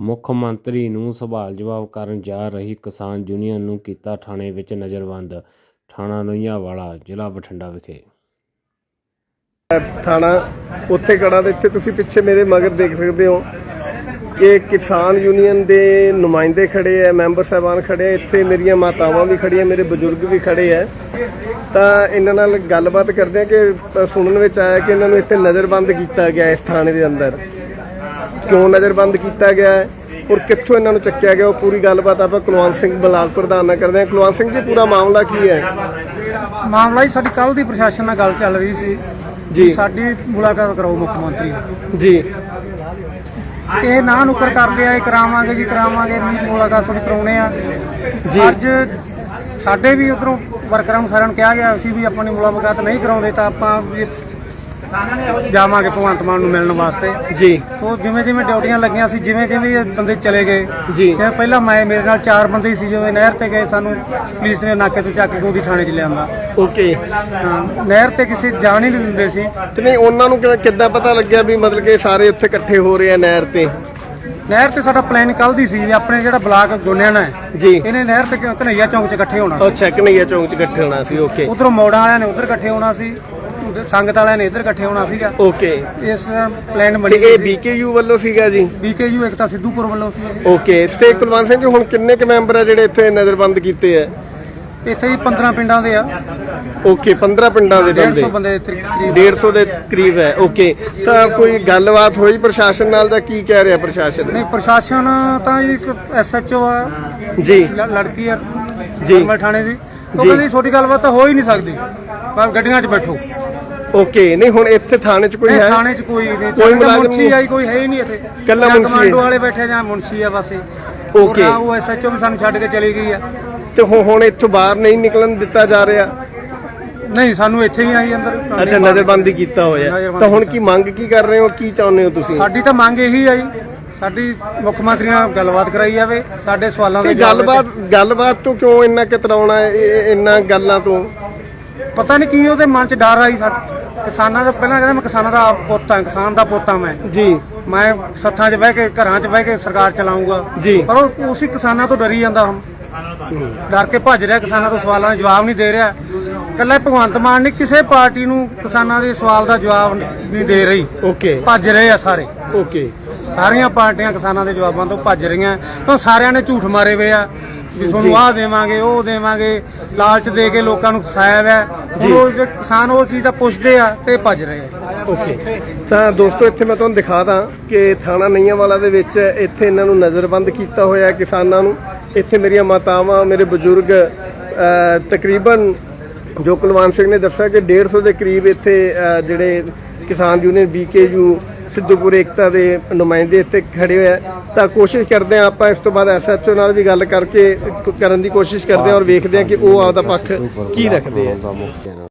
ਮੁੱਖ ਮੰਤਰੀ ਨੂੰ ਸਵਾਲ ਜਵਾਬ ਕਰਨ ਜਾ ਰਹੀ ਕਿਸਾਨ ਯੂਨੀਅਨ ਨੂੰ ਕੀਤਾ ਥਾਣੇ ਵਿੱਚ ਨਜ਼ਰਬੰਦ, ਥਾਣਾ ਨੋਈਆਂਵਾਲਾ, ਜ਼ਿਲ੍ਹਾ ਬਠਿੰਡਾ ਵਿਖੇ। ਥਾਣਾ ਉੱਥੇ ਖੜਾ ਤੇ ਇੱਥੇ ਤੁਸੀਂ ਪਿੱਛੇ ਮੇਰੇ ਮਗਰ ਦੇਖ ਸਕਦੇ ਹੋ। ਕਿ ਕਿਸਾਨ ਯੂਨੀਅਨ ਦੇ ਨੁਮਾਇੰਦੇ ਖੜੇ ਆ ਮੈਂਬਰ ਸਾਹਿਬਾਨ ਖੜੇ ਆ ਇੱਥੇ ਮੇਰੀਆਂ ਮਾਤਾਵਾਂ ਵੀ ਖੜੀਆਂ, ਮੇਰੇ ਬਜ਼ੁਰਗ ਵੀ ਖੜੇ ਆ ਤਾਂ ਇਹਨਾਂ ਨਾਲ ਗੱਲਬਾਤ ਕਰਦੇ ਆ ਕਿ ਸੁਣਨ ਵਿੱਚ ਆਇਆ ਕਿ ਇਹਨਾਂ ਨੂੰ ਇੱਥੇ ਨਜ਼ਰਬੰਦ ਕੀਤਾ ਗਿਆ ਇਸ ਥਾਣੇ ਦੇ ਅੰਦਰ। ਕਿਉਂ ਨਜ਼ਰਬੰਦ ਕੀਤਾ ਗਿਆ ਹੈ? ਔਰ ਕਿੱਥੋਂ ਇਹਨਾਂ ਨੂੰ ਚੱਕਿਆ ਗਿਆ? ਉਹ ਪੂਰੀ ਗੱਲਬਾਤ ਆਪਾਂ ਕੁਲਵੰਤ ਸਿੰਘ ਬਲਾਕ ਪ੍ਰਧਾਨ ਨਾਲ ਕਰਦੇ ਹਾਂ। ਕੁਲਵੰਤ ਸਿੰਘ ਜੀ ਪੂਰਾ ਮਾਮਲਾ ਕੀ ਹੈ? ਮਾਮਲਾ ਹੀ ਸਾਡੀ ਕੱਲ ਦੀ ਪ੍ਰਸ਼ਾਸਨ ਨਾਲ ਗੱਲ ਚੱਲ ਰਹੀ ਸੀ ਜੀ। ਸਾਡੀ ਮੁਲਾਕਾਤ ਕਰਾਓ ਮੁੱਖ ਮੰਤਰੀ ਨਾਲ। ਜੀ। ਇਹ ਨਾ ਨੁਕਰ ਕਰਦੇ ਆ ਇਹ ਕਰਾਵਾਂਗੇ ਜੀ ਕਰਾਵਾਂਗੇ ਨਹੀਂ ਮੁਲਾਕਾਤ ਤੁਹਾਡੀ ਕਰਾਉਣੇ ਆ। ਜੀ। ਅੱਜ ਸਾਡੇ ਵੀ ਉਧਰੋਂ ਵਰਕਰਾਂ ਨੂੰ ਸਾਰਿਆਂ ਨੂੰ ਕਿਹਾ ਗਿਆ ਅਸੀਂ ਵੀ ਆਪਣੀ ਮੁਲਾਕਾਤ ਨਹੀਂ ਕਰਾਉਂਦੇ ਤਾਂ ਆਪਾਂ ਜਾਵਾਂਗੇ ਭਗਵੰਤ ਮਾਨ ਨੂੰ ਮਿਲਣ ਵਾਸਤੇ। ਜੀ। ਸੋ ਜਿਵੇਂ ਜਿਵੇਂ ਡਿਊਟੀਆਂ ਲੱਗੀਆਂ ਸੀ ਜਿਵੇਂ ਜਿਵੇਂ ਇਹ ਬੰਦੇ ਚਲੇ ਗਏ। ਜੀ। ਫਿਰ ਪਹਿਲਾਂ ਮੈਂ ਮੇਰੇ ਨਾਲ ਚਾਰ ਬੰਦੇ ਸੀ ਜਿਵੇਂ ਨਹਿਰ ਤੇ ਗਏ ਸਾਨੂੰ ਪੁਲਿਸ ਨੇ ਨਾਕੇ ਤੋਂ ਚੱਕ ਕੇ ਗੋਦੀ ਥਾਣੇ 'ਚ ਲਿਆਂਦਾ। ਓਕੇ। ਹਾਂ, ਨਹਿਰ ਤੇ ਕਿਸੇ ਜਾਣ ਹੀ ਨਹੀਂ ਦਿੰਦੇ ਸੀ। ਤੇ ਨਹੀਂ ਉਹਨਾਂ ਨੂੰ ਕਿਵੇਂ- ਕਿੱਦਾਂ ਪਤਾ ਲੱਗਿਆ ਵੀ ਮਤਲਬ ਕਿ ਸਾਰੇ ਉੱਥੇ ਇਕੱਠੇ ਹੋ ਰਹੇ ਆ ਨਹਿਰ ਤੇ? ਨਹਿਰ ਤੇ ਸਾਡਾ ਪਲਾਨ ਕੱਲ ਦੀ ਸੀ ਵੀ ਆਪਣੇ ਜਿਹੜਾ ਬਲਾਕ ਗੋਨਿਆਣਾ ਹੈ ਜੀ। ਇਹਨੇ ਨਹਿਰ ਤੇ ਕਨਈਆ ਚੌਂਕ 'ਚ ਇਕੱਠੇ ਹੋਣਾ ਉਹ ਚੈੱਕ ਨਹੀਂ ਚੌਂਕ 'ਚ ਇਕੱਠੇ ਹੋਣਾ ਸੀ ਓਕੇ। ਉਧਰੋਂ ਮੋੜਾਂ ਵਾਲਿਆਂ ਨੇ ਉਧਰ ਇਕੱਠੇ ਹੋਣਾ ਸੀ। ਉਧਰ ਸੰਗਤ ਵਾਲਿਆਂ ਨੇ ਇੱਧਰ ਇਕੱਠੇ ਹੋਣਾ ਸੀਗਾ। ਓਕੇ ਇਸ ਪਲਾਨ ਤੇ ਬਣੀ ਇਹ ਬੀਕੇਯੂ ਵੱਲੋਂ ਸੀਗਾ ਜੀ? ਬੀਕੇਯੂ ਇੱਕ ਤਾਂ ਸਿੱਧੂਪੁਰ ਵੱਲੋਂ ਸੀ ਓਕੇ ਤੇ ਕੁਲਵੰਤ ਸਿੰਘ ਜੀ ਹੁਣ ਕਿੰਨੇ ਕੁ ਮੈਂਬਰ ਆ ਜਿਹੜੇ ਇੱਥੇ ਨਜ਼ਰਬੰਦ ਕੀਤੇ ਆ? ਇੱਥੇ ਹੀ 15 ਪਿੰਡਾਂ ਦੇ ਆ। ਓਕੇ 15 ਪਿੰਡਾਂ ਦੇ ਬੰਦੇ 150 ਬੰਦੇ। ਇੱਥੇ ਕਰੀਬ 150 ਦੇ ਕਰੀਬ ਹੈ ਓਕੇ ਤਾਂ ਕੋਈ ਗੱਲਬਾਤ ਹੋਈ ਪ੍ਰਸ਼ਾਸਨ ਨਾਲ ਜਾਂ ਕੀ ਕਹਿ ਰਿਹਾ ਪ੍ਰਸ਼ਾਸਨ? ਨਹੀਂ ਪ੍ਰਸ਼ਾਸਨ ਤਾਂ ਇੱਕ ਐਸਐਚਓ ਆ। ਜੀ। ਲੜਕੀ ਆ। ਜੀ। ਨਰਮਲ ਥਾਣੇ ਦੀ। ਉਹ। ਕਹਿੰਦੀ ਛੋਟੀ ਗੱਲਬਾਤ ਤਾਂ ਹੋ ਹੀ ਨਹੀਂ ਸਕਦੀ। ਪਰ ਗੱਡੀਆਂ 'ਚ ਬੈਠੋ। ਓਕੇ ਨਹੀਂ ਹੁਣ ਇੱਥੇ ਥਾਣੇ 'ਚ ਕੋਈ ਇਹ ਹੈ? ਥਾਣੇ 'ਚ ਕੋਈ ਨਹੀਂ। ਕੋਈ ਮੁਲਾਜ਼ਮ ਮੁਨਸ਼ੀ? ਆਈ ਕੋਈ ਹੈ ਹੀ ਨਹੀਂ ਇੱਥੇ। ਇਕੱਲਾ ਜਾਂ ਮੁਨਸ਼ੀ ਹੈ। ਕਮਾਂਡੋ ਵਾਲੇ ਬੈਠੇ ਜਾਂ ਮੁਨਸ਼ੀ ਆ ਬਸ Okay. ਉਹ ਉਹ ਐਸਐਚਓ ਵੀ ਸਾਨੂੰ ਛੱਡ ਕੇ ਚਲੀ ਗਈ ਆ। ਤੇ ਹੁਣ ਹੁਣ ਇੱਥੋਂ ਬਾਹਰ ਨਹੀਂ ਨਿਕਲਣ ਦਿੱਤਾ ਜਾ ਰਿਹਾ? ਨਹੀਂ ਸਾਨੂੰ ਇੱਥੇ ਹੀ ਆਈ ਅੰਦਰ। ਅੱਛਾ ਨਜ਼ਰਬੰਦੀ ਕੀਤਾ ਹੋਇਆ। ਨਜ਼ਰਬੰਦ ਤਾਂ ਹੁਣ। ਕੀ ਮੰਗ ਕੀ ਕਰ ਰਹੇ ਹੋ? ਕੀ ਚਾਹੁੰਦੇ ਹੋ ਤੁਸੀਂ? ਸਾਡੀ ਤਾਂ ਮੰਗ ਇਹੀ ਆਈ ਸਾਡੀ ਮੁੱਖ ਮੰਤਰੀ ਨਾਲ ਗੱਲਬਾਤ ਕਰਾਈ ਜਾਵੇ। ਸਾਡੇ ਸਵਾਲਾਂ ਤੇ ਦੇ ਜਵਾਬ ਗੱਲਬਾਤ ਗੱਲਬਾਤ ਤੋਂ ਕਿਉਂ ਇੰਨਾ ਕਿਤਰਾਉਣਾ ਹੈ? ਇਹ- ਇਹ- ਇੰਨਾ ਗੱਲਾਂ ਤੋਂ? ਦਿੱਤੇ। ਪਤਾ ਨਹੀਂ ਕੀ ਉਹਦੇ ਮਨ 'ਚ ਡਰ ਆਈ ਸਾ- ਕਿਸਾਨਾਂ ਦਾ ਪਹਿਲਾਂ ਕਹਿੰਦਾ ਮੈਂ ਕਿਸਾਨਾਂ ਦਾ ਪੁੱਤ ਕਿਸਾਨ ਦਾ ਪੁੱਤ ਮੈਂ। ਜੀ। ਮੈਂ ਸੱਥਾਂ 'ਚ ਬਹਿ ਕੇ ਘਰਾਂ 'ਚ ਬਹਿ ਕੇ ਸਰਕਾਰ ਚਲਾਉਂਗਾ ਜੀ। ਪਰ ਉਹ ਉਸੇ ਕਿਸਾਨਾਂ ਤੋਂ ਡਰੀ ਜਾਂਦਾ ਹੁਣ ਡਰ ਕੇ ਭੱਜ ਰਿਹਾ ਕਿਸਾਨਾਂ ਤੋਂ ਸਵਾਲਾਂ ਦਾ ਜਵਾਬ ਨਹੀਂ ਦੇ ਰਿਹਾ। ਕੱਲਾ ਭਗਵੰਤ ਮਾਨ ਨਹੀਂ ਕਿਸੇ ਪਾਰਟੀ ਨੂੰ ਕਿਸਾਨਾਂ ਦੇ ਸਵਾਲ ਦਾ ਜਵਾਬ ਨਹੀਂ ਦੇ ਰਹੀ। ਓਕੇ। ਭੱਜ ਰਹੇ ਆ ਸਾਰੇ। ਓਕੇ। ਸਾਰੀਆਂ ਪਾਰਟੀਆਂ ਕਿਸਾਨਾਂ ਦੇ ਜਵਾਬਾਂ ਤੋਂ ਭੱਜ ਰਹੀਆਂ। ਤਾਂ ਸਾਰਿਆਂ ਨੇ ਝੂਠ ਮਾਰੇ ਹੋਏ ਆ। ਵੀ ਤੁਹਾਨੂੰ ਆਹ ਦੇਵਾਂਗੇ ਉਹ ਦੇਵਾਂਗੇ ਲਾਲਚ ਦੇ ਕੇ ਲੋਕਾਂ ਨੂੰ ਫਸਾਇਆ ਹੋਇਆ। ਹੁਣ ਉਹ ਜੇ ਕਿਸਾਨ ਉਹ ਚੀਜ਼ ਤਾਂ ਪੁੱਛਦੇ ਆ ਤੇ ਭੱਜ ਰਹੇ ਆ। ਓਕੇ। ਤਾਂ ਦੋਸਤੋ ਇੱਥੇ ਮੈਂ ਤੁਹਾਨੂੰ ਦਿਖਾ ਦਾਂ ਕਿ ਥਾਣਾ ਨਈਆਂਵਾਲਾ ਦੇ ਵਿੱਚ ਇੱਥੇ ਇਹਨਾਂ ਨੂੰ ਨਜ਼ਰਬੰਦ ਕੀਤਾ ਹੋਇਆ ਹੈ ਕਿਸਾਨਾਂ ਨੂੰ। ਇੱਥੇ ਮੇਰੀਆਂ ਮਾਤਾਵਾਂ ਮੇਰੇ ਬਜ਼ੁਰਗ ਤਕਰੀਬਨ ਜੋ ਕੁਲਵੰਤ ਸਿੰਘ ਨੇ ਦੱਸਿਆ ਕਿ 150 ਦੇ ਕਰੀਬ ਇੱਥੇ ਜਿਹੜੇ ਕਿਸਾਨ ਯੂਨੀਅਨ ਬੀਕੇਯੂ ਸਿੱਧੂਪੁਰ ਏਕਤਾ ਦੇ ਨੁਮਾਇੰਦੇ ਇੱਥੇ ਖੜੇ ਹੋਏ ਤਾਂ ਕੋਸ਼ਿਸ਼ ਕਰਦੇ ਆ ਆਪਾਂ ਇਸ ਤੋਂ ਬਾਅਦ ਐਸਐਚਓ ਨਾਲ ਵੀ ਗੱਲ ਕਰਕੇ ਕਰਨ ਦੀ ਕੋਸ਼ਿਸ਼ ਕਰਦੇ ਆ ਔਰ ਵੇਖਦੇ ਆ ਕਿ ਉਹ ਆਪਦਾ ਪੱਖ ਕੀ ਰੱਖਦੇ ਆ।